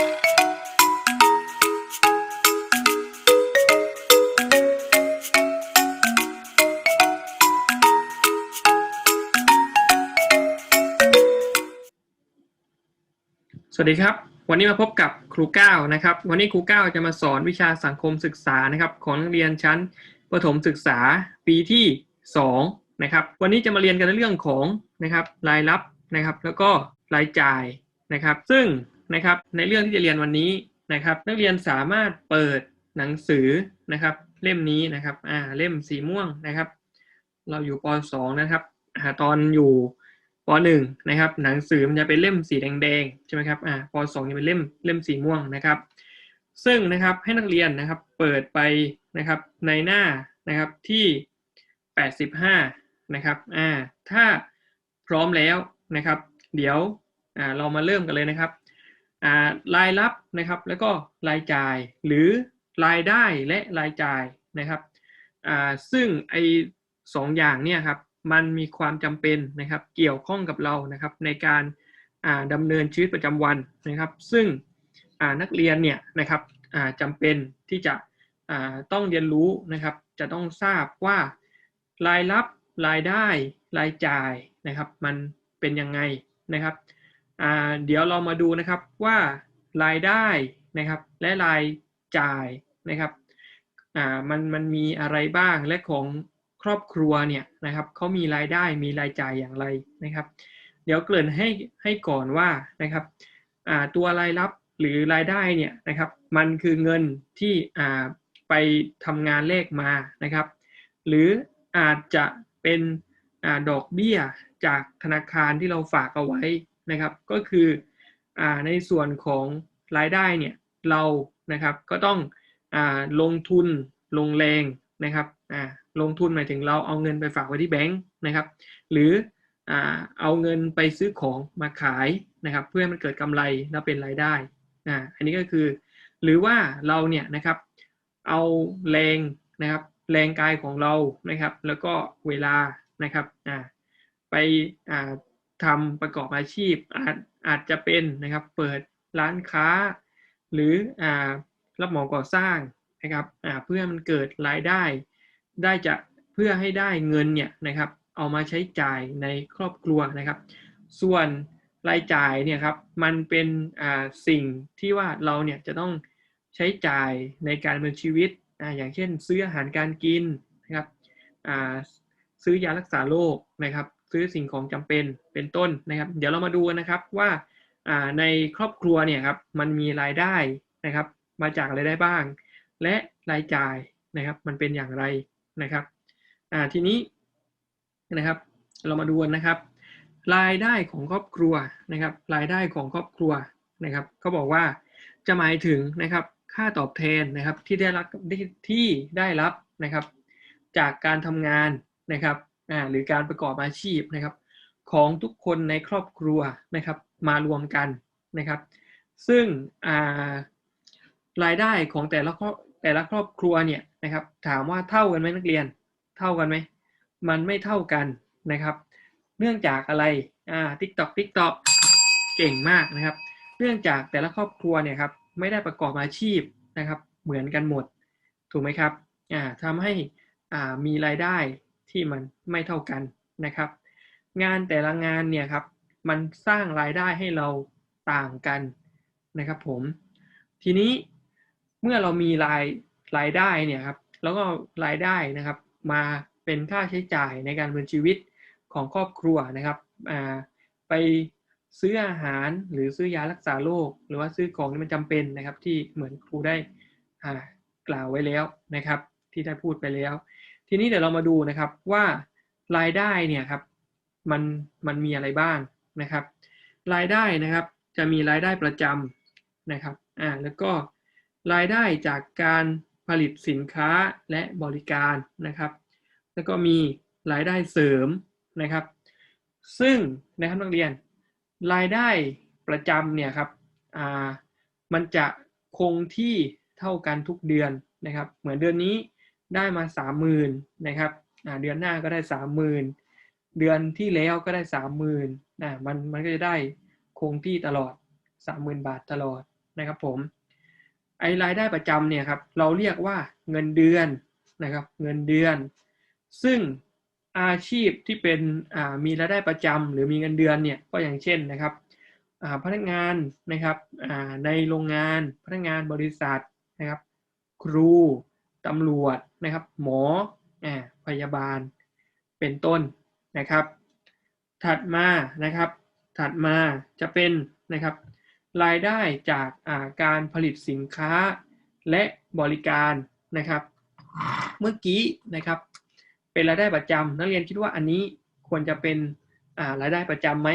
สวัสดีครับ วันนี้มาพบกับครูก้าวนะครับ วันนี้ครูก้าวจะมาสอนวิชาสังคมศึกษานะครับของนักเรียนชั้นประถมศึกษาปีที่2นะครับวันนี้จะมาเรียนกันในเรื่องของนะครับรายรับนะครับ แล้วก็รายจ่ายนะครับ ซึ่ง นะครับ ในเรื่องที่จะเรียนวันนี้นะครับ นักเรียนสามารถเปิดหนังสือนะครับ เล่มนี้นะครับ อ่าเล่มสีม่วงนะครับ เราอยู่ป .2 นะครับอ่าตอนอยู่ป .1 นะครับ หนังสือมันจะเป็นเล่มสีแดงๆใช่ไหมครับอ่าป .2 จะเป็นเล่มเล่มสีม่วงนะครับ ซึ่งนะครับให้นักเรียนนะครับเปิดไปนะครับในหน้านะครับที่ 85 นะครับอ่าถ้าพร้อมแล้วนะครับ เดี๋ยวอ่าเรามาเริ่มกันเลยนะครับ รายรับนะครับแล้วก็รายจ่ายหรือรายได้และรายจ่ายนะครับซึ่งไอสองอย่างเนี่ยครับมันมีความจำเป็นนะครับเกี่ยวข้องกับเรานะครับในการอ่าดำเนินชีวิตประจำวันนะครับ ซึ่งนักเรียนเนี่ยนะครับจำเป็นที่จะต้องเรียนรู้นะครับ จะต้องทราบว่ารายรับรายได้รายจ่ายนะครับ มันเป็นยังไงนะครับ เดี๋ยวเรามาดูนะครับว่ารายได้นะครับและรายจ่ายนะครับมันมันมีอะไรบ้างและของครอบครัวเนี่ยนะครับเขามีรายได้มีรายจ่ายอย่างไรนะครับ เดี๋ยวเกริ่นให้ให้ก่อนว่านะครับตัวรายรับหรือรายได้เนี่ยนะครับมันคือเงินที่ไปทำงานเลขมานะครับ หรืออาจจะเป็นอดอกเบี้ยจากธนาคารที่เราฝากเอาไว้ นะครับ ก็คืออในส่วนของรายได้เนี่ยเรานะครับก็ต้องอลงทุนลงแรงนะครับลงทุนหมายถึงเราเอาเงินไปฝากไว้ที่แบงก์นะครับ หรืออเอาเงินไปซื้อของมาขายนะครับ เพื่อให้มันเกิดกำไรแล้วเป็นรายได้อ่าอันนี้ก็คือ หรือว่าเราเนี่ยนะครับเอาแรงนะครับแรงกายของเรานะครับ แล้วก็เวลานะครับอ่าไปอ่า ทำประกอบอาชีพอาจอาจจะเป็นนะครับเปิดร้านค้า หรืออ่ารับเหมาก่อสร้างนะครับอ่าเพื่อมันเกิดรายได้ ได้จะเพื่อให้ได้เงินเนี่ยนะครับเอามาใช้จ่ายในครอบครัวนะครับ ส่วนรายจ่ายเนี่ยครับมันเป็นอ่าสิ่งที่ว่าเราเนี่ยจะต้องใช้จ่ายในการดำเนินชีวิตอ่าอย่างเช่น ซื้ออาหารการกินนะครับอ่าซื้อยารักษาโรคนะครับ ซื้อสิ่งของจำเป็นเป็นต้นนะครับ เดี๋ยวเรามาดูกันนะครับว่าในครอบครัวเนี่ยครับมันมีรายได้นะครับ มาจากอะไรได้บ้าง และรายจ่ายนะครับ มันเป็นอย่างไรนะครับทีนี้นะครับ เรามาดูนนะครับ รายได้ของครอบครัวนะครับ รายได้ของครอบครัวนะครับเขาบอกว่าจะหมายถึงนะครับค่าตอบแทนนะครับที่ได้รับที่ได้รับนะครับ จากการทำงานนะครับ อ่าหรือการประกอบอาชีพนะครับ ของทุกคนในครอบครัวนะครับ มารวมกันนะครับ ซึ่งอ่ารายได้ของแต่ละครอบแต่ละครอบครัวเนี่ยนะครับ ถามว่าเท่ากันไหมนักเรียน เท่ากันไหมมันไม่เท่ากันนะครับ เนื่องจากอะไรอ่า TikTok TikTok เก่งมากนะครับ เนื่องจากแต่ละครอบครัวเนี่ยครับไม่ได้ประกอบอาชีพนะครับ เหมือนกันหมด ถูกไหมครับอ่าทำให้อ่ามีรายได้ ที่มันไม่เท่ากันนะครับ งานแต่ละงานเนี่ยครับมันสร้างรายได้ให้เราต่างกันนะครับผมทีนี้เมื่อเรามีรายรายได้เนี่ยครับแล้วก็รายได้นะครับ มาเป็นค่าใช้จ่ายในการดำเนินชีวิตของครอบครัวนะครับอ่าไปซื้ออาหารหรือซื้อยารักษาโรคหรือว่าซื้อของที่มันจำเป็นนะครับ ที่เหมือนครูได้กล่าวไว้แล้วนะครับ ที่ได้พูดไปแล้ว ทีนี้เดี๋ยวเรามาดูนะครับว่ารายได้เนี่ยครับมันมันมีอะไรบ้างนะครับ รายได้นะครับจะมีรายได้ประจำนะครับอ่าแล้วก็รายได้จากการผลิตสินค้าและบริการนะครับ แล้วก็มีรายได้เสริมนะครับ ซึ่งนะครับนักเรียนรายได้ประจำเนี่ยครับอ่ามันจะคงที่เท่ากันทุกเดือนนะครับ เหมือนเดือนนี้ ได้มาสามหมื่นนะครับเดือนหน้าก็ได้สามหมื่นเดือนที่แล้วก็ได้สามหมื่นนะมันมันก็จะได้คงที่ตลอดสามหมื่นบาทตลอดนะครับผมไอรายได้ประจำเนี่ยครับเราเรียกว่าเงินเดือนนะครับเงินเดือน ซึ่งอาชีพที่เป็นมีรายได้ประจำหรือมีเงินเดือนเนี่ยก็อย่างเช่นนะครับพนักงานนะครับในโรงงานพนักงานบริษัทนะครับ ครู ตำรวจนะครับ หมอพยาบาลเป็นต้นนะครับ ถัดมานะครับ ถัดมาจะเป็นนะครับ รายได้จากาการผลิตสินค้าและบริการนะครับ เมื่อกี้นะครับ เป็นรายได้ประจำนักเรียนคิดว่าอันนี้ควรจะเป็นารายได้ประจำไหม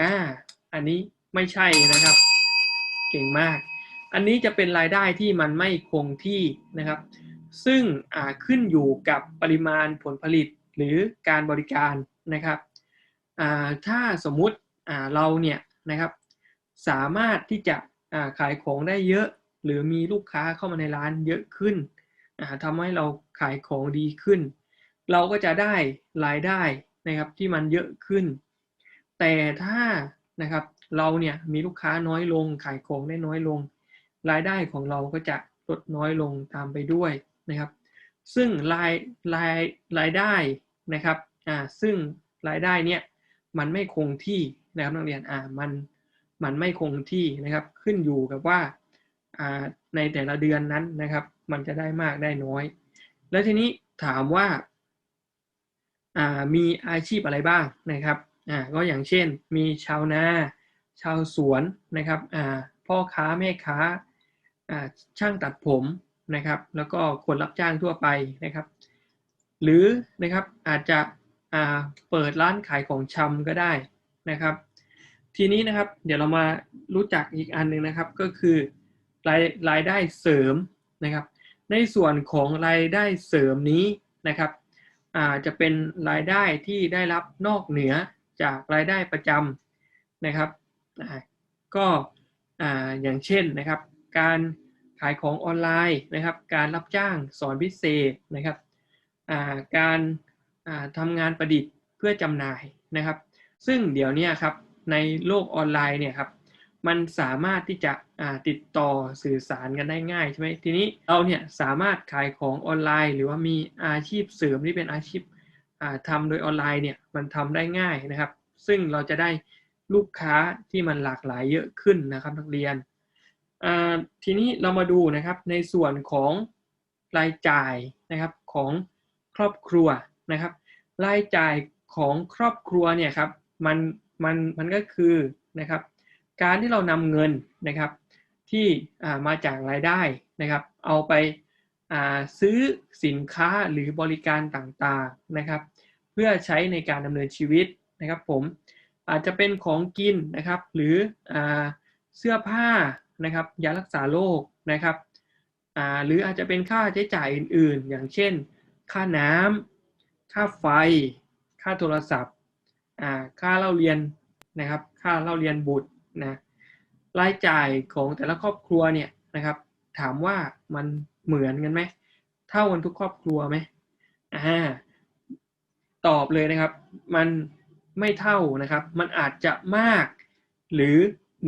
อ่า อันนี้ไม่ใช่นะครับ เก่งมาก อันนี้จะเป็นรายได้ที่มันไม่คงที่นะครับ ซึ่งอ่าขึ้นอยู่กับปริมาณผลผลิตหรือการบริการนะครับถ้าสมมุติเราเนี่ยนะครับสามารถที่จะาขายของได้เยอะ หรือมีลูกค้าเข้ามาในร้านเยอะขึ้นอ่าทำให้เราขายของดีขึ้น เราก็จะได้รายได้นะครับที่มันเยอะขึ้น แต่ถ้านะครับเราเนี่ยมีลูกค้าน้อยลงขายของได้น้อยลง รายได้ของเราก็จะลดน้อยลงตามไปด้วย นะครับ ซึ่งรายรายรายได้นะครับอ่าซึ่งรายได้เนี่ยมันไม่คงที่นะครับนักเรียนอ่ามันมันไม่คงที่นะครับขึ้นอยู่กับว่าอ่าในแต่ละเดือนนั้นนะครับ มันจะได้มากได้น้อย แล้วทีนี้ถามว่าอ่ามีอาชีพอะไรบ้างนะครับอ่าก็อย่างเช่น มีชาวนา ชาวสวนนะครับอ่าพ่อค้าแม่ค้าอ่าช่างตัดผม นะครับ แล้วก็คนรับจ้างทั่วไปนะครับ หรือนะครับอาจจะเปิดร้านขายของชำก็ได้นะครับ ทีนี้นะครับเดี๋ยวเรามารู้จักอีกอันหนึ่งนะครับ ก็คือรายรายได้เสริมนะครับ ในส่วนของรายได้เสริมนี้นะครับอาจะเป็นรายได้ที่ได้รับนอกเหนือจากรายได้ประจำนะครับก็อย่างเช่นนะครับ การ ขายของออนไลน์นะครับ การรับจ้างสอนพิเศษนะครับาการาทำงานประดิษฐ์เพื่อจำหน่ายนะครับ ซึ่งเดี๋ยวนี้ครับในโลกออนไลน์เนี่ยครับมันสามารถที่จะติดต่อสื่อสารกันได้ง่ายใช่ไหมทีนี้เราเนี่ยสามารถขายของออนไลน์ หรือว่ามีอาชีพเสริมที่เป็นอาชีพอ่าทำโดยออนไลน์เนี่ยมันทำได้ง่ายนะครับ ซึ่งเราจะได้ลูกค้าที่มันหลากหลายเยอะขึ้นนะครับนักเรียน ทีนี้เรามาดูนะครับในส่วนของรายจ่ายนะครับของครอบครัวนะครับ รายจ่ายของครอบครัวเนี่ยครับมันมันมันก็คือนะครับ การที่เรานำเงินนะครับ ที่มาจากรายได้นะครับ เอาไปซื้อสินค้าหรือบริการต่างๆนะครับ เพื่อใช้ในการดำเนินชีวิตนะครับ ผมอาจจะเป็นของกินนะครับ หรืออ เสื้อผ้านะครับยารักษาโรคนะครับหรืออาจจะเป็นค่าใช้จ่ายอื่นๆ อย่างเช่น ค่าน้ำค่าไฟ ค่าโทรศัพท์ค่าเล่าเรียนนะครับค่าเล่าเรียนบุตรนะรายจ่ายของแต่ละครอบครัวเนี่ยนะครับ ถามว่ามันเหมือนกันไหมเท่ากันทุกครอบครัวไหมอ่าตอบเลยนะครับ มันไม่เท่านะครับ มันอาจจะมากหรือ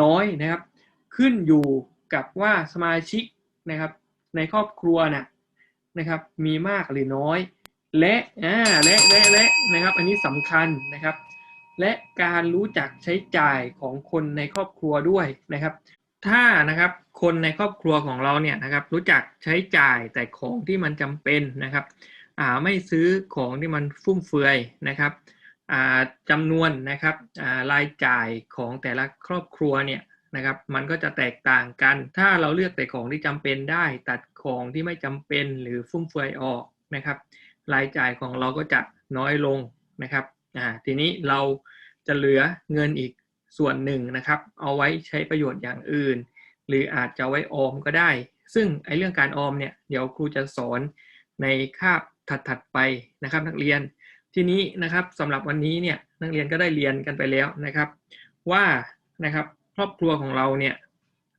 น้อยนะครับ ขึ้นอยู่กับว่าสมาชิกนะครับ ในครอบครัวนะ่ะนะครับ มีมากหรือน้อย และอ่าและและและนะครับ อันนี้สำคัญนะครับ และการรู้จักใช้จ่ายของคนในครอบครัวด้วยนะครับ ถ้านะครับคนในครอบครัวของเราเนี่ยนะครับ รู้จักใช้จ่ายแต่ของที่มันจำเป็นนะครับ อ่าไม่ซื้อของที่มันฟุ่มเฟือยนะครับ จำนวนนะครับรายจ่ายของแต่ละครอบครัวเนี่ยนะครับมันก็จะแตกต่างกัน ถ้าเราเลือกแต่ของที่จำเป็นได้ ตัดของที่ไม่จำเป็นหรือฟุ่มเฟือยออกนะครับ รายจ่ายของเราก็จะน้อยลงนะครับอ่าทีนี้เราจะเหลือเงินอีกส่วนหนึ่งนะครับ เอาไว้ใช้ประโยชน์อย่างอื่น หรืออาจจะไว้ออมก็ได้ ซึ่งไอ้เรื่องการออมเนี่ยเดี๋ยวครูจะสอนในคาบถัดๆไปนะครับ นักเรียน ทีนี้นะครับสำหรับวันนี้เนี่ยนักเรียนก็ได้เรียนกันไปแล้วนะครับ ว่านะครับครอบครัวของเราเนี่ย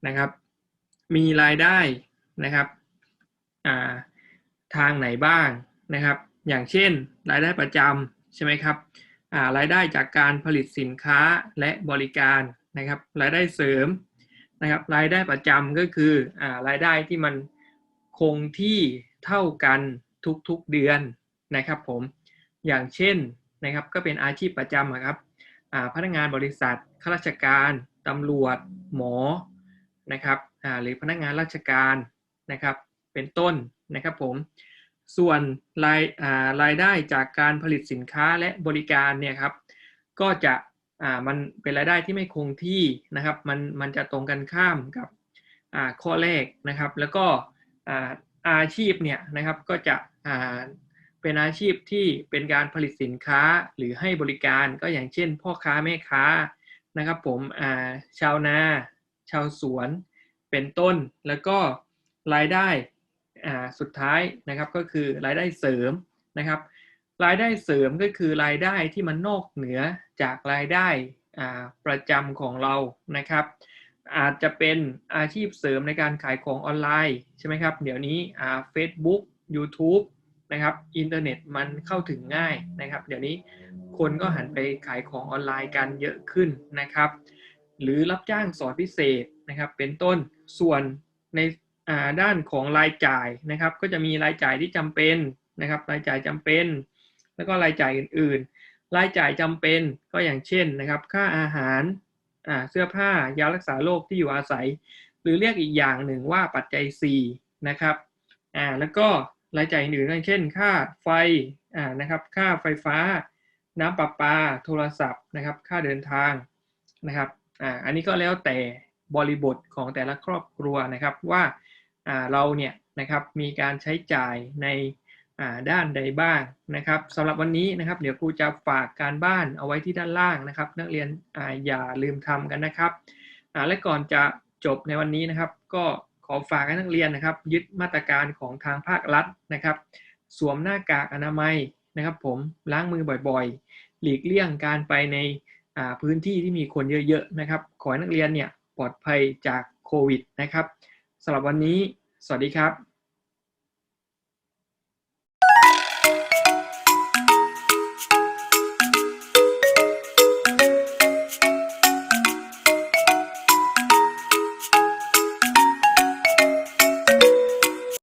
นะครับ มีรายได้นะครับทางไหนบ้างนะครับ อย่างเช่น รายได้ประจำใช่ไหมครับรายได้จากการผลิตสินค้าและบริการนะครับ รายได้เสริมนะครับ รายได้ประจำก็คืออ่ารายได้ที่มันคงที่เท่ากันทุกๆเดือนนะครับผม อย่างเช่นนะครับก็เป็นอาชีพประจำครับพนักงานบริษัทข้าราชการตำรวจ หมอนะครับหรือพนักงานราชการนะครับ เป็นต้นนะครับผมส่วนรายรายได้จากการผลิตสินค้าและบริการเนี่ยครับ ก็จะมันเป็นรายได้ที่ไม่คงที่นะครับ มันมันจะตรงกันข้ามกับข้อแรกนะครับ แล้วก็อาชีพเนี่ยนะครับก็จะ เป็นอาชีพที่เป็นการผลิตสินค้าหรือให้บริการก็อย่างเช่น พ่อค้าแม่ค้านะครับผมชาวนา ชาวสวน เป็นต้น แล้วก็รายได้สุดท้ายนะครับก็คือรายได้เสริมนะครับ รายได้เสริมก็คือรายได้ที่มันนอกเหนือจากรายได้ประจำของเรานะครับ อาจจะเป็นอาชีพเสริมในการขายของออนไลน์ใช่ไหมครับ เดี๋ยวนี้ Facebook YouTube นะครับอินเทอร์เน็ตมันเข้าถึงง่ายนะครับ เดี๋ยวนี้คนก็หันไปขายของออนไลน์กันเยอะขึ้นนะครับ หรือรับจ้างสอนพิเศษนะครับ เป็นต้นส่วนในด้านของรายจ่ายนะครับ ก็จะมีรายจ่ายที่จำเป็นนะครับ รายจ่ายจำเป็น แล้วก็รายจ่ายอื่น ๆ รายจ่ายจำเป็นก็อย่างเช่นนะครับ ค่าอาหารเสื้อผ้ายารักษาโรคที่อยู่อาศัย หรือเรียกอีกอย่างหนึ่งว่าปัจจัย4นะครับอ่าแล้วก็ รายจ่ายอื่นๆเช่น ค่าไฟอ่านะครับค่าไฟฟ้า น้ำประปา โทรศัพท์นะครับ ค่าเดินทางนะครับอ่าอันนี้ก็แล้วแต่บริบทของแต่ละครอบครัวนะครับว่าอ่าเราเนี่ยนะครับมีการใช้จ่ายในด้านใดบ้างนะครับสำหรับวันนี้นะครับ เดี๋ยวครูจะฝากการบ้านเอาไว้ที่ด้านล่างนะครับ นักเรียนออย่าลืมทำกันนะครับและก่อนจะจบในวันนี้นะครับ ก็ อฝากให้นักเรียนนะครับ ยึดมาตรการของทางภาครัฐนะครับ สวมหน้ากากอนามัยนะครับ ผมล้างมือบ่อยๆ หลีกเลี่ยงการไปในพื้นที่ที่มีคนเยอะๆนะครับ ขอให้นักเรียนเนี่ยปลอดภัยจากโควิดนะครับสำหรับวันนี้ สวัสดีครับ